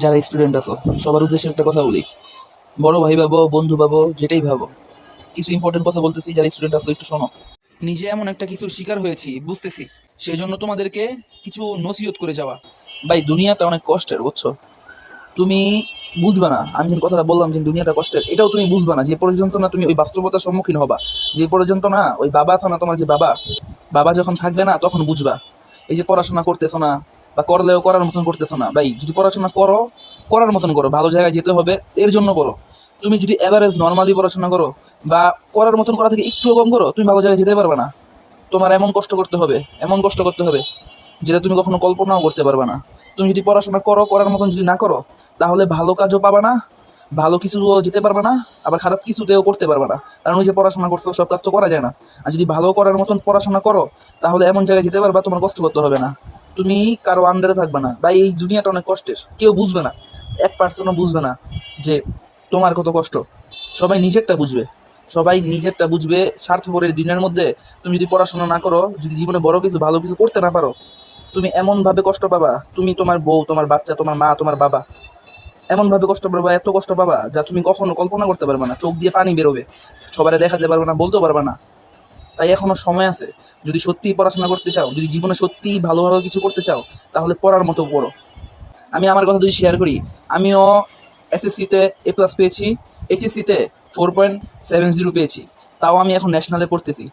যারা স্টুডেন্ট আছো, সবার উদ্দেশ্যে একটা কথা বলি। বড় ভাই ভাবো, বন্ধু ভাবো, যেটাই ভাবো, কিছু ইম্পর্টেন্ট কথা বলতেছি, যারা স্টুডেন্ট আছো, একটু শোনো। নিজে এমন একটা কিছুর শিকার হয়েছি, বুঝতেছি। সেই জন্য তোমাদেরকে কিছু নসিহত করে যাওয়া। ভাই, দুনিয়াটা অনেক কষ্টের, বুঝছ? তুমি বুঝবা না, আমি যে কথাটা বললাম যে দুনিয়াটা কষ্টের, এটাও তুমি বুঝবা না। যে পর্যন্ত না তুমি ওই বাস্তবতার সম্মুখীন হবা, যে পর্যন্ত না ওই বাবা আছে না তোমার যে বাবা বাবা যখন থাকবে না, তখন বুঝবা। এই যে পড়াশোনা করতেছো না বা করলেও করার মতন করতেছো না। ভাই, যদি পড়াশোনা করো, করার মতন করো, ভালো জায়গায় যেতে হবে, এর জন্য করো তুমি যদি অ্যাভারেজ নর্মালি পড়াশোনা করো বা করার মতন করা থেকে একটু কম করো, তুমি ভালো জায়গায় যেতে পারবে না। তোমার এমন কষ্ট করতে হবে, এমন কষ্ট করতে হবে যেটা তুমি কখনো কল্পনাও করতে পারবে না। তুমি যদি পড়াশোনা করো, করার মতন যদি না করো, তাহলে ভালো কাজও পাবে না, ভালো কিছুও যেতে পারবে না, আবার খারাপ কিছুতেও করতে পারবে না। কারণ ওই যে পড়াশোনা করছ, সব কাজ তো করা যায় না। আর যদি ভালো করার মতন পড়াশোনা করো, তাহলে এমন জায়গায় যেতে পারবা, তোমার কষ্ট করতে হবে না। তুমি কারও আন্ডারে থাকবে না। বা এই দুনিয়াটা অনেক কষ্টের। কেউ বুঝবে না। এক পার্সেন্টও বুঝবে না যে তোমার কত কষ্ট। সবাই নিজেরটা বুঝবে। সবাই নিজেরটা বুঝবে স্বার্থপরের দিনের মধ্যে। তুমি যদি পড়াশোনা না করো, যদি জীবনে বড় কিছু, ভালো কিছু করতে না পারো, তুমি এমনভাবে কষ্ট পাবা। তুমি তোমার বউ, তোমার বাচ্চা, তোমার মা, তোমার বাবা এমনভাবে কষ্ট পাবা, এত কষ্ট পাবা যা তুমি কখনো কল্পনা করতে পারবে না। চোখ দিয়ে পানি বেরোবে। সবারে দেখাতে পারবে না, বলতেও পারবে না। তাই এখনও সময় আছে। যদি সত্যিই পড়াশোনা করতে চাও, যদি জীবনে সত্যিই ভালোভাবে কিছু করতে চাও, তাহলে পড়ার মতো পড়ো। আমি আমার কথা যদি শেয়ার করি, আমিও এসএসসিতে এ প্লাস পেয়েছি এইচএসসিতে ফোর পয়েন্ট সেভেন জিরো পেয়েছি, তাও আমি এখন ন্যাশনালে পড়তেছি।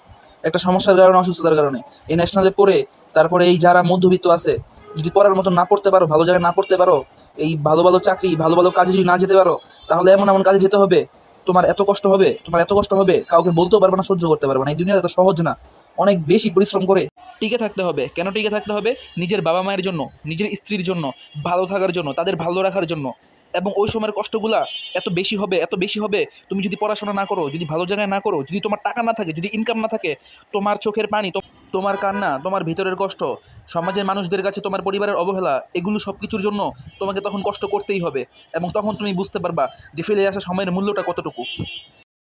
একটা সমস্যার কারণে, অসুস্থতার কারণে। এই ন্যাশনালে পড়ে, তারপরে এই যারা মধ্যবিত্ত আছে, যদি পড়ার মতো না পড়তে পারো, ভালো জায়গায় না পড়তে পারো, এই ভালো ভালো চাকরি, ভালো ভালো কাজে যদি না যেতে পারো, তাহলে এমন এমন কাজে যেতে হবে তোমার এত কষ্ট হবে, তোমার এত কষ্ট হবে, কাউকে বলতেও পারবে না, সহ্য করতে পারবে না। এই দুনিয়াটা এত সহজ না। অনেক বেশি পরিশ্রম করে টিকে থাকতে হবে। কেন টিকে থাকতে হবে? নিজের বাবা মায়ের জন্য, নিজের স্ত্রীর জন্য, ভালো থাকার জন্য, তাদের ভালো রাখার জন্য। এবং ওই সময়ের কষ্টগুলা এত বেশি হবে, এত বেশি হবে, তুমি যদি পড়াশোনা না করো, যদি ভালো জায়গায় না করো, যদি তোমার টাকা না থাকে, যদি ইনকাম না থাকে, তোমার চোখের পানি তোমার কান্না, তোমার ভিতরের কষ্ট, সমাজের মানুষদের কাছে তোমার পরিবারের অবহেলা, এগুলো সব কিছুর জন্য তোমাকে তখন কষ্ট করতেই হবে এবং তখন তুমি বুঝতে পারবা যে ফেলে আসা সময়ের মূল্যটা কতটুকু।